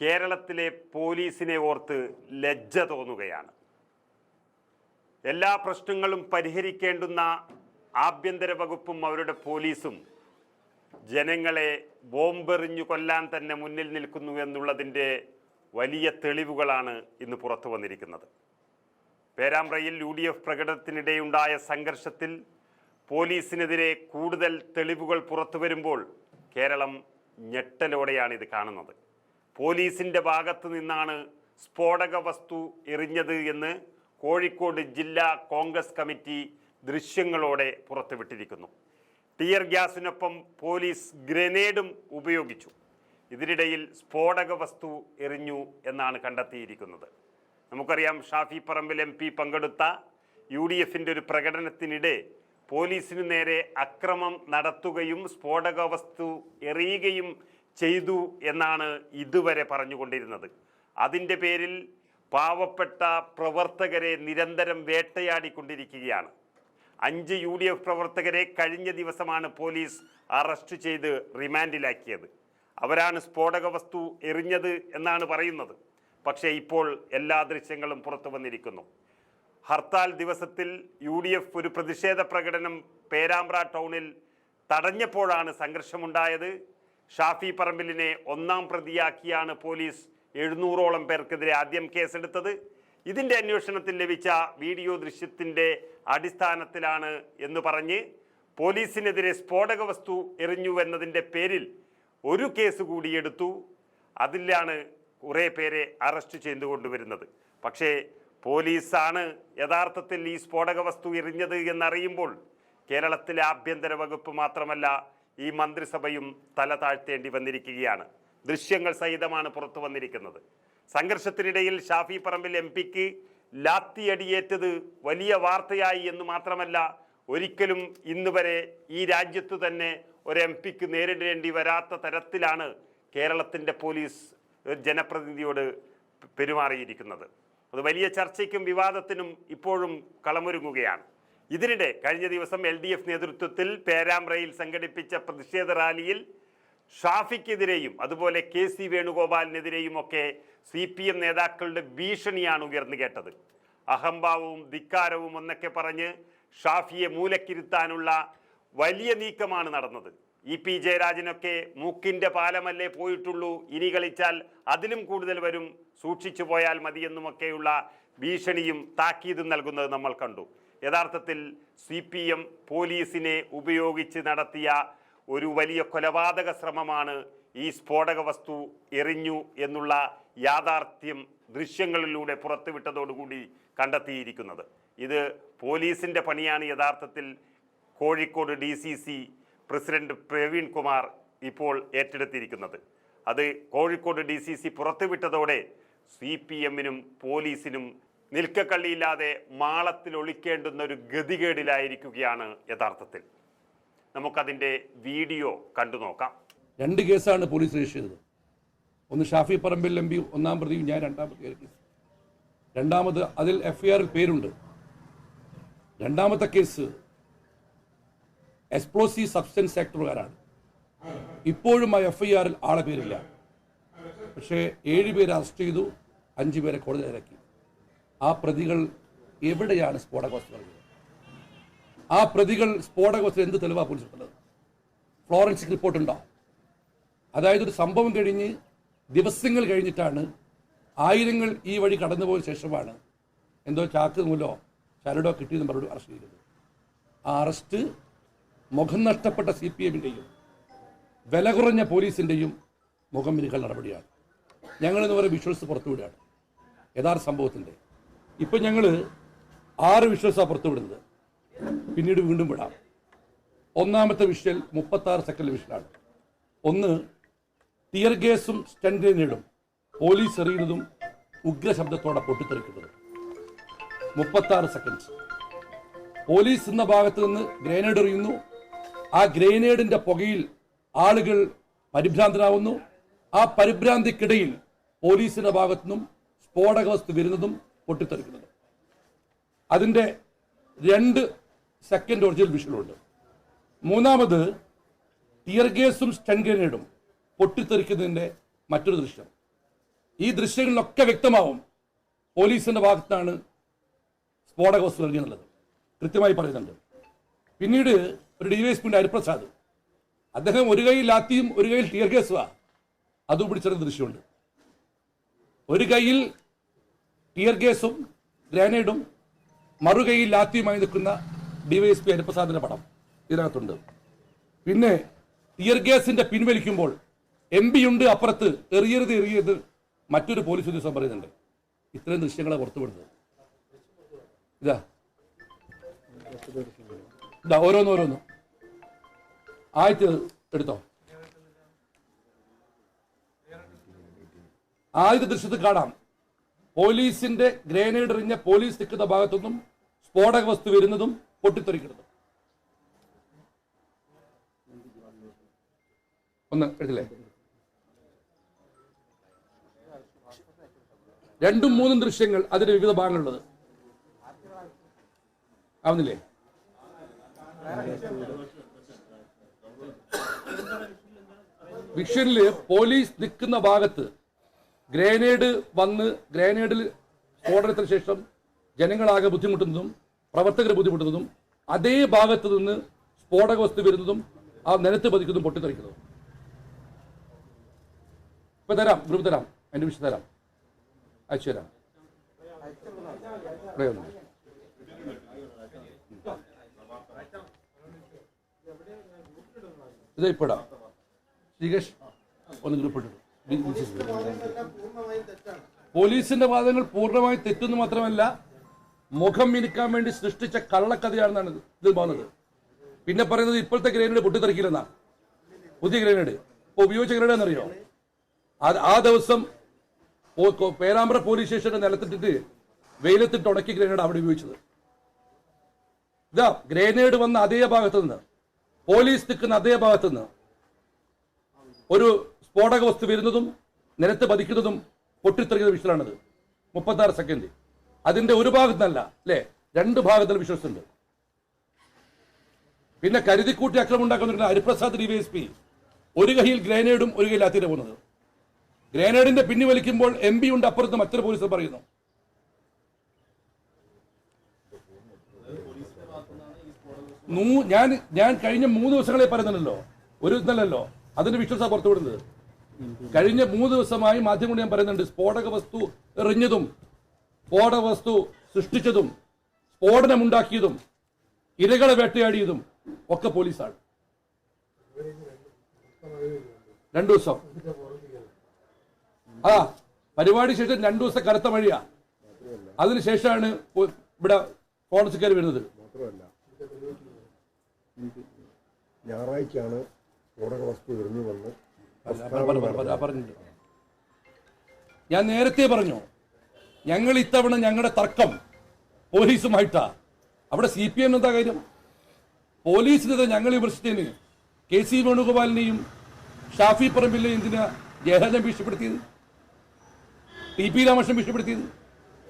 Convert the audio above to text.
കേരളത്തിലെ പോലീസിനെ ഓർത്ത് ലജ്ജ തോന്നുകയാണ്. എല്ലാ പ്രശ്നങ്ങളും പരിഹരിക്കേണ്ടുന്ന ആഭ്യന്തര വകുപ്പും അവരുടെ പോലീസും ജനങ്ങളെ ബോംബെറിഞ്ഞു കൊല്ലാൻ തന്നെ മുന്നിൽ നിൽക്കുന്നു എന്നുള്ളതിന്റെ വലിയ തെളിവുകളാണ് ഇന്ന് പുറത്തു വന്നിരിക്കുന്നത്. പേരാമ്പ്രയിൽ യു ഡി എഫ് പ്രകടനത്തിനിടെയുണ്ടായ സംഘർഷത്തിൽ പോലീസിനെതിരെ കൂടുതൽ തെളിവുകൾ പുറത്തു വരുമ്പോൾ കേരളം ഞെട്ടലോടെയാണ് ഇത് കാണുന്നത്. പോലീസിന്റെ ഭാഗത്തു നിന്നാണ് സ്ഫോടക വസ്തു എറിഞ്ഞത് എന്ന് കോഴിക്കോട് ജില്ലാ കോൺഗ്രസ് കമ്മിറ്റി ദൃശ്യങ്ങളോടെ പുറത്തുവിട്ടിരിക്കുന്നു. ടിയർ ഗ്യാസിനൊപ്പം പോലീസ് ഗ്രനേഡും ഉപയോഗിച്ചു. ഇതിനിടയിൽ സ്ഫോടക വസ്തു എറിഞ്ഞു എന്നാണ് കണ്ടെത്തിയിരിക്കുന്നത്. നമുക്കറിയാം ഷാഫി പറമ്പിൽ എം പി പങ്കെടുത്ത യു ഡി എഫിന്റെ ഒരു പ്രകടനത്തിനിടെ പോലീസിനു നേരെ അക്രമം നടത്തുകയും സ്ഫോടക വസ്തു എറിയുകയും ചെയ്തു എന്നാണ് ഇതുവരെ പറഞ്ഞുകൊണ്ടിരുന്നത്. അതിന്റെ പേരിൽ പാവപ്പെട്ട പ്രവർത്തകരെ നിരന്തരം വേട്ടയാടിക്കൊണ്ടിരിക്കുകയാണ്. അഞ്ച് യു ഡി എഫ് പ്രവർത്തകരെ കഴിഞ്ഞ ദിവസമാണ് പോലീസ് അറസ്റ്റ് ചെയ്ത് റിമാൻഡിലാക്കിയത്. അവരാണ് സ്ഫോടക വസ്തു എറിഞ്ഞത് എന്നാണ് പറയുന്നത്. പക്ഷേ ഇപ്പോൾ എല്ലാ ദൃശ്യങ്ങളും പുറത്തു വന്നിരിക്കുന്നു. ഹർത്താൽ ദിവസത്തിൽ യു ഡി എഫ് ഒരു പ്രതിഷേധ പ്രകടനം പേരാമ്പ്ര ടൗണിൽ തടഞ്ഞപ്പോഴാണ് സംഘർഷമുണ്ടായത്. ഷാഫി പറമ്പിലിനെ ഒന്നാം പ്രതിയാക്കിയാണ് പോലീസ് എഴുന്നൂറോളം പേർക്കെതിരെ ആദ്യം കേസെടുത്തത്. ഇതിന്റെ അന്വേഷണത്തിൽ ലഭിച്ച വീഡിയോ ദൃശ്യത്തിന്റെ അടിസ്ഥാനത്തിലാണ് എന്ന് പറഞ്ഞ് പോലീസിനെതിരെ സ്ഫോടക വസ്തു എറിഞ്ഞു എന്നതിന്റെ പേരിൽ ഒരു കേസ് കൂടി എടുത്തു. അതിലാണ് കുറേ പേരെ അറസ്റ്റ് ചെയ്തുകൊണ്ടുവരുന്നത്. പക്ഷേ പോലീസാണ് യഥാർത്ഥത്തിൽ ഈ സ്ഫോടക വസ്തു എറിഞ്ഞത് എന്നറിയുമ്പോൾ കേരളത്തിലെ ആഭ്യന്തര വകുപ്പ് മാത്രമല്ല ഈ മന്ത്രിസഭയും തല താഴ്ത്തേണ്ടി വന്നിരിക്കുകയാണ്. ദൃശ്യങ്ങൾ സഹിതമാണ് പുറത്തു വന്നിരിക്കുന്നത്. സംഘർഷത്തിനിടയിൽ ഷാഫി പറമ്പിൽ എം പിക്ക് ലാത്തിയടിയേറ്റത് വലിയ വാർത്തയായി എന്ന് മാത്രമല്ല ഒരിക്കലും ഇന്ന് വരെ ഈ രാജ്യത്ത് തന്നെ ഒരു എം പിക്ക് നേരിടേണ്ടി വരാത്ത തരത്തിലാണ് കേരളത്തിന്റെ പോലീസ് ജനപ്രതിനിധിയോട് പെരുമാറിയിരിക്കുന്നത്. അത് വലിയ ചർച്ചയ്ക്കും വിവാദത്തിനും ഇപ്പോഴും കളമൊരുങ്ങുകയാണ്. ഇതിനിടെ കഴിഞ്ഞ ദിവസം എൽ ഡി എഫ് നേതൃത്വത്തിൽ പേരാമ്പ്രയിൽ സംഘടിപ്പിച്ച പ്രതിഷേധ റാലിയിൽ ഷാഫിക്കെതിരെയും അതുപോലെ കെ സി വേണുഗോപാലിനെതിരെയും ഒക്കെ സി പി എം നേതാക്കളുടെ ഭീഷണിയാണ് ഉയർന്നു കേട്ടത്. അഹംഭാവവും ധിക്കാരവും എന്നൊക്കെ പറഞ്ഞ് ഷാഫിയെ മൂലക്കിരുത്താനുള്ള വലിയ നീക്കമാണ് നടന്നത്. ഇ പി ജയരാജനൊക്കെ മൂക്കിന്റെ പാലമല്ലേ പോയിട്ടുള്ളൂ ഇനി കളിച്ചാൽ അതിലും കൂടുതൽ വരും സൂക്ഷിച്ചു പോയാൽ മതിയെന്നുമൊക്കെയുള്ള ഭീഷണിയും താക്കീതും നൽകുന്നത് നമ്മൾ കണ്ടു. യഥാർത്ഥത്തിൽ സി പി എം പോലീസിനെ ഉപയോഗിച്ച് നടത്തിയ ഒരു വലിയ കൊലപാതക ശ്രമമാണ് ഈ സ്ഫോടക വസ്തു എറിഞ്ഞു എന്നുള്ള യാഥാർത്ഥ്യം ദൃശ്യങ്ങളിലൂടെ പുറത്തുവിട്ടതോടുകൂടി കണ്ടെത്തിയിരിക്കുന്നത്. ഇത് പോലീസിന്റെ പണിയാണ്. യഥാർത്ഥത്തിൽ Kozhikode D C C president Praveen Kumar ഇപ്പോൾ ഏറ്റെടുത്തിരിക്കുന്നത്. അത് കോഴിക്കോട് ഡി സി സി പുറത്തുവിട്ടതോടെ സി പി എമ്മിനും പോലീസിനും നിൽക്കക്കള്ളിയില്ലാതെ മാളത്തിൽ ഒളിക്കേണ്ടുന്ന ഒരു ഗതികേടിലായിരിക്കുകയാണ് യഥാർത്ഥത്തിൽ. നമുക്കതിന്റെ വീഡിയോ കണ്ടു നോക്കാം. രണ്ട് കേസാണ് പോലീസ് രജിസ്റ്റർ ചെയ്തത്. ഒന്ന് ഷാഫി പറമ്പിൽ എം പി ഒന്നാം പ്രതിയും ഞാൻ രണ്ടാം പ്രതി രണ്ടാമത് അതിൽ എഫ്ഐആറിൽ പേരുണ്ട്. രണ്ടാമത്തെ കേസ് എക്സ്പ്ലോസീവ് സബ്സ്റ്റൻസ് ആക്ടുകാരാണ് ഇപ്പോഴും ആ എഫ്ഐആറിൽ ആളെ പേരില്ല. പക്ഷേ ഏഴ് പേരെ അറസ്റ്റ് ചെയ്തു അഞ്ച് പേരെ കോടതി ഇറക്കി ആ പ്രതികൾ എവിടെയാണ് സ്ഫോടക വസ്തു ആ പ്രതികൾ സ്ഫോടക വസ്തു എന്ത് തെളിവാ പോലീസ് എടുത്തത് ഫ്ലോറൻസിക് റിപ്പോർട്ട് ഉണ്ടോ? അതായത് ഒരു സംഭവം കഴിഞ്ഞ് ദിവസങ്ങൾ കഴിഞ്ഞിട്ടാണ് ആയിരങ്ങൾ ഈ വഴി കടന്നുപോയ ശേഷമാണ് എന്തോ ചാക്ക് മൂലോ ചരടോ കിട്ടിയെന്ന് പറഞ്ഞു അറസ്റ്റ് ചെയ്തത് ആ അറസ്റ്റ് മുഖം നഷ്ടപ്പെട്ട സി പി എമ്മിന്റെയും വില കുറഞ്ഞ പോലീസിന്റെയും മുഖം മിനുക്കൽ നടപടിയാണ്. ഞങ്ങളിന്ന് വരെ വിഷ്വൽസ് പുറത്തുവിടുകയാണ്. യഥാർത്ഥ സംഭവത്തിന്റെ ഇപ്പം ഞങ്ങൾ ആറ് വിഷ്വൽസാണ് പുറത്തുവിടുന്നത് പിന്നീട് വീണ്ടും വിടാം. ഒന്നാമത്തെ വിഷ്വൽ മുപ്പത്താറ് സെക്കൻഡ് വിഷ്വലാണ്. ഒന്ന് ടിയർ ഗ്യാസും സ്റ്റൺ ഗ്രനേഡും പോലീസ് എറിയുന്നതും ഉഗ്രശബ്ദത്തോടെ പൊട്ടിത്തെറിക്കുന്നത്. മുപ്പത്താറ് സെക്കൻഡ്സ്. പോലീസ് എന്ന ഭാഗത്ത് നിന്ന് ഗ്രനേഡ് എറിയുന്നു. ആ ഗ്രനേഡിന്റെ പുകയിൽ ആളുകൾ പരിഭ്രാന്തരാകുന്നു ആ പരിഭ്രാന്തിക്കിടയിൽ പോലീസിന്റെ ഭാഗത്തുനിന്നും സ്ഫോടക വസ്തു വരുന്നതും പൊട്ടിത്തെറിക്കുന്നതും. അതിന്റെ രണ്ട് സെക്കൻഡ് ഒറിജിനൽ വിഷലുണ്ട് മൂന്നാമത് ടിയർ ഗ്യാസും സ്റ്റൺ ഗ്രനേഡും പൊട്ടിത്തെറിക്കുന്നതിന്റെ മറ്റൊരു ദൃശ്യം. ഈ ദൃശ്യങ്ങളിലൊക്കെ വ്യക്തമാവും പോലീസിന്റെ ഭാഗത്താണ് സ്ഫോടക വസ്തു നൽകിയെന്നുള്ളത്. കൃത്യമായി പറയുന്നുണ്ട്. പിന്നീട് ഒരു ഡി വൈസ് പിന്നെ ഹരിപ്രസാദ് അദ്ദേഹം ഒരു കൈയിൽ ലാത്തിയും ഒരു കൈയിൽ ടിയർ ഗ്യാസുമാണ് അതും പിടിച്ചെടുത്ത ദൃശ്യമുണ്ട്. ഒരു കൈയിൽ ടിയർ ഗ്യാസും ഗ്രാനേഡും മറുകൈയിൽ ലാത്തിയുമായി നിൽക്കുന്ന ഡിവൈഎസ്പി ഹരിപ്രസാദിന്റെ പടം ഇതിനകത്തുണ്ട്. പിന്നെ ടിയർ ഗ്യാസിന്റെ പിൻവലിക്കുമ്പോൾ എം പി ഉണ്ട് അപ്പുറത്ത് എറിയരുത് എറിയരുത് മറ്റൊരു പോലീസ് ഉദ്യോഗസ്ഥൻ പറയുന്നുണ്ട്. ഇത്രയും ദൃശ്യങ്ങളെ പുറത്തുവിടുന്നത് ഇതാ. ഇതാ ഓരോന്ന് ഓരോന്ന്. ആദ്യത്തെ എടുത്തോ? ആദ്യത്തെ ദൃശ്യത്തിൽ കാണാം. പോലീസിന്റെ ഗ്രനേഡ് എറിഞ്ഞ പോലീസ് നിൽക്കുന്ന ഭാഗത്തുനിന്നും സ്ഫോടക വസ്തു വരുന്നതും പൊട്ടിത്തെറിക്കുന്നതും. ഒന്ന് എടുത്തില്ലേ? രണ്ടും മൂന്നും ദൃശ്യങ്ങൾ അതിന്റെ വിവിധ ഭാഗങ്ങളുള്ളത് ആവുന്നില്ലേ? വിഷനിൽ പോലീസ് നിൽക്കുന്ന ഭാഗത്ത് ഗ്രേനേഡ് വന്ന് ഗ്രേനേഡിൽ സ്ഫോടനത്തിന് ശേഷം ജനങ്ങളാകെ ബുദ്ധിമുട്ടുന്നതും പ്രവർത്തകർ ബുദ്ധിമുട്ടുന്നതും അതേ ഭാഗത്ത് നിന്ന് സ്ഫോടക വസ്തു വരുന്നതും ആ നിലത്ത് പതിക്കുന്നതും പൊട്ടിത്തെറിക്കുന്നതും. ഇപ്പൊ തരാം ഗ്രൂപ്പ് തരാം അതിന്റെ വിഷയം തരാം. അയച്ചു തരാം. ഇത് ഇപ്പിടാം ശ്രീകേഷ് ഒന്ന് ഗ്രൂപ്പ് ഇട്ടിട്ടു പോലീസിന്റെ വാദങ്ങൾ പൂർണമായി തെറ്റെന്ന് മാത്രമല്ല മുഖം മിനുക്കാൻ വേണ്ടി സൃഷ്ടിച്ച കള്ളക്കഥയാണെന്നാണ് ഇതിൽ പോകുന്നത് പിന്നെ പറയുന്നത് ഇപ്പോഴത്തെ ഗ്രേനേഡ് പൊട്ടിത്തെറിക്കില്ലെന്നാ. പുതിയ ഗ്രനേഡ്. ഇപ്പൊ ഉപയോഗിച്ച ഗ്രനേഡ് എന്നറിയോ അത് ആ ദിവസം പേരാമ്പ്ര പോലീസ് സ്റ്റേഷന്റെ നിലത്തിട്ടിട്ട് വെയിലത്തിട്ട് ഉണക്കി ഗ്രനേഡ് അവിടെ ഉപയോഗിച്ചത്. ഇതാ ഗ്രനേഡ് വന്ന അതേ ഭാഗത്ത് നിന്ന് പോലീസ് നിൽക്കുന്ന അതേ ഭാഗത്ത് നിന്ന് ഒരു സ്ഫോടക വസ്തു വരുന്നതും നിലത്ത് പതിക്കുന്നതും പൊട്ടിത്തെറിക്കുന്ന വിഷയമാണത് മുപ്പത്തി ആറ് സെക്കൻഡ് അതിന്റെ ഒരു ഭാഗത്തുനിന്നല്ല അല്ലേ? രണ്ട് ഭാഗത്തിൽ വിശ്വസിച്ചുണ്ട് പിന്നെ കരുതിക്കൂട്ടി അക്രമം ഉണ്ടാക്കുന്ന Hariprasad D Y S P ഒരു കൈയിൽ ഗ്രേനേഡും ഒരു കൈയിൽ അത്തിരെ പോകുന്നത്. ഗ്രേനേഡിന്റെ പിന്നി വലിക്കുമ്പോൾ എം പി ഉണ്ട് അപ്പുറത്ത് മറ്റൊരു പോലീസ് പറയുന്നു. ഞാൻ ഞാൻ കഴിഞ്ഞ മൂന്ന് ദിവസങ്ങളെ പറയുന്നുണ്ടല്ലോ. ഒരു ഇന്നലല്ലോ അതിന്റെ വിശ്വസ പുറത്തുവിടുന്നത്. കഴിഞ്ഞ മൂന്ന് ദിവസമായി മാധ്യമങ്ങൾ ഞാൻ പറയുന്നുണ്ട് സ്ഫോടക വസ്തു എറിഞ്ഞതും സ്ഫോടക വസ്തു സൃഷ്ടിച്ചതും സ്ഫോടനമുണ്ടാക്കിയതും ഇരകളെ വേട്ടയാടിയതും ഒക്കെ പോലീസാണ്. രണ്ടു ദിവസം. ആ പരിപാടി ശേഷം രണ്ടു ദിവസം കനത്ത മഴയാ. അതിനുശേഷമാണ് ഇവിടെ കയറി വരുന്നത്. ഞായറാഴ്ചയാണ് സ്ഫോടക വസ്തു എറിഞ്ഞു വന്ന് പറഞ്ഞിട്ടുണ്ട്. ഞാൻ നേരത്തെ പറഞ്ഞു ഞങ്ങൾ ഇത്തവണ ഞങ്ങളുടെ തർക്കം പോലീസുമായിട്ടാ. അവിടെ സി പി എം എന്താ കാര്യം? പോലീസിനെതിരെ ഞങ്ങൾ വിമർശിച്ചതിന് കെ സി വേണുഗോപാലിനെയും ഷാഫി പറമ്പിലിനെയും എന്തിനാ ജയരാജൻ ഭീഷണിപ്പെടുത്തിയത്? T P Ramakrishnan ഭീഷണിപ്പെടുത്തിയത്?